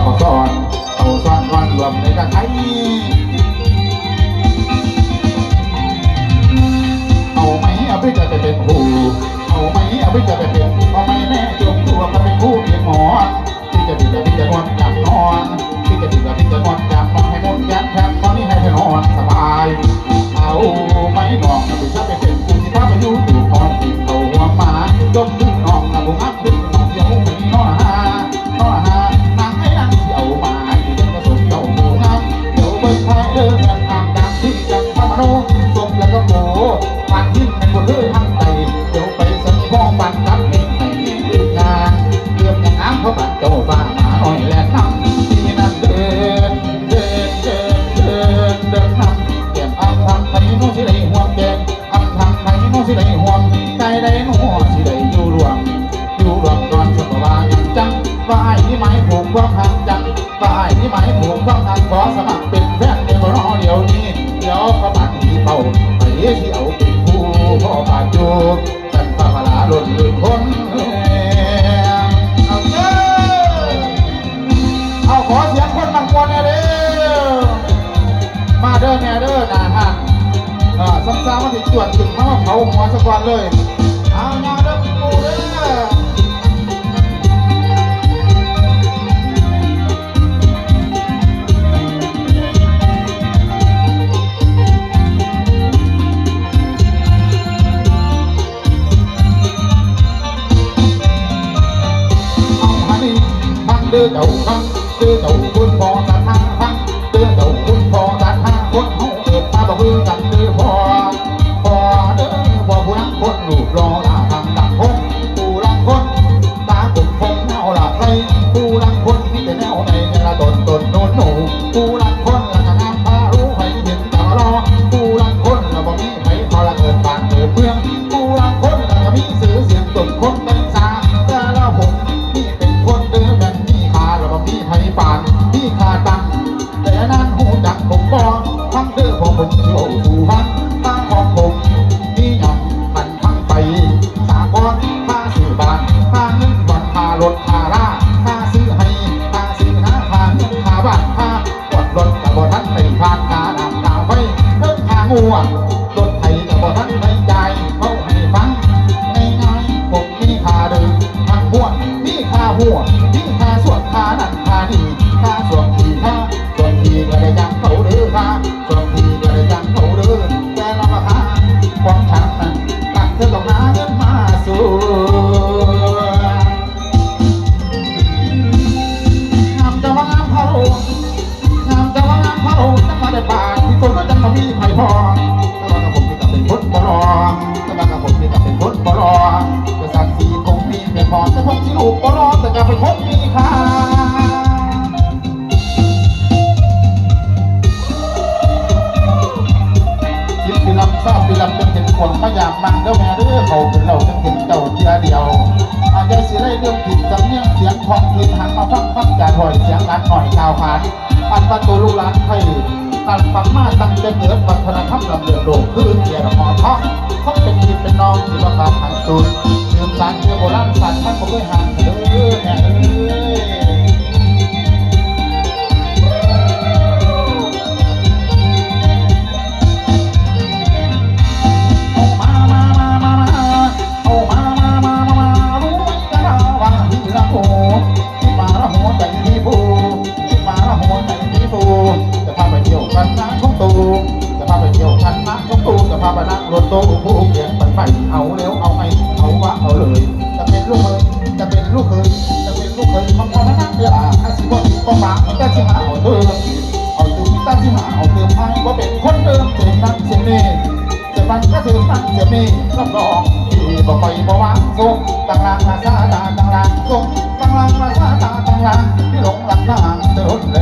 เขาสอนเอาสอนก่อนรวมในตะไทยเอาไหมเอาไปจะไปเป็นครูเอาไหมเอาไปจะไปเป็น โบปานทิ้งเป็นบนเรือทางไตเดี๋ยวไปสนิทพ้องปันกับเองในดึกงานเรื่องอย่างน้ำเพราะบัดเจ้าบ้ามาหน่อยและน้ำที่นั่นเดินเดินเดินเดินเดินนำเก็บอัมทำไทยนู้สิได้ห่วงแกงอัมทำไทยนู้สิได้ห่วงใจได้หนูสิได้อยู่รวมอยู่รวมตอนสมบาอย่างจังฝ่ายที่หมายผูกความหักจังฝ่ายที่หมายผูกความหักขอสมัครเป็นแฟนเดี๋ยวรอเดี๋ยวนี้ ซ้ำๆมาถึงจวดถึงมาว่าเผาหัวสักวันเลยเอาหน้าเด้อปูเด้อเอามาดิฟังเด้อเจ้าฟังเด้อเจ้าคุณพ่อ กูรังคนละก็งามพารู้ไห้เห็นตารอกูรังคนละบ่มีไผพอละเกิดบ้านเกิดเมืองกูรังคนละก็มีสื่อเสียงตนคนเป็นสาแต่ละผมนี่เป็นคนเดิมแบบนี้ขาแล้วก็มีไผ่ปานมีขาตังแต่นั้นหูจักผมบอทั้งเด้อของผมที่โอ้ จังเขาเด้อค่างทีก็ได้ยังเขาเด้อแต่ละราคางฉันนั้นตักเธอต้องหาเงินมาสู่งามจะว่างามพะโลงามจะว่างามพะโลจะมาได้ปากที่ตัวก็จะมามีไผ่พอแต่ว่ากับผมนี่ก็เป็นคนบ่รอแต่ว่ากับผมนี่ก็เป็นคนบ่รอจะสักสีคงมีเพียงพอแต่ผมที่ลูกบ่รอแต่ก็เป็นคนมีค่า ลัมทราบพิลัมจังเห็นคนมายากมันเด้อแม่เด้อเขาเป็นเราจังเห็นเจ้าเทียเดียวอาจจะสิได้เรื่องผิดสำเนียงเสียงของผิดหันมาฟังฟังจ่าถอยเสียงร้านหน่อยกาวขานอันประตูลูกหลานไทยตัดฝังมาตั้งแต่เกิดวัฒนธรรมลำเลือดโลกคือเกียรติหอทองเขาเป็นพี่เป็นน้องที่ว่าการทางสูตรยืมสารเกี่ยโบราณสารท่านบ่เคยหางเด้อแม่เอ้ แต่ที่หาเอาเติมเอาเติมแต่ที่หาเอาเติมให้ว่าเป็นคนเดิมเสียงนั้นเสียงนี้จะมันก็ถือมันจะมีรับรองที่บอกไปบอกว่าส่งต่างลางมาซาตาต่างลางทรงต่างลางมาซาตาต่างลางที่หลงหลังนางจะหลุดแล้ว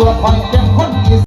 ตัวคอยเข้มข้น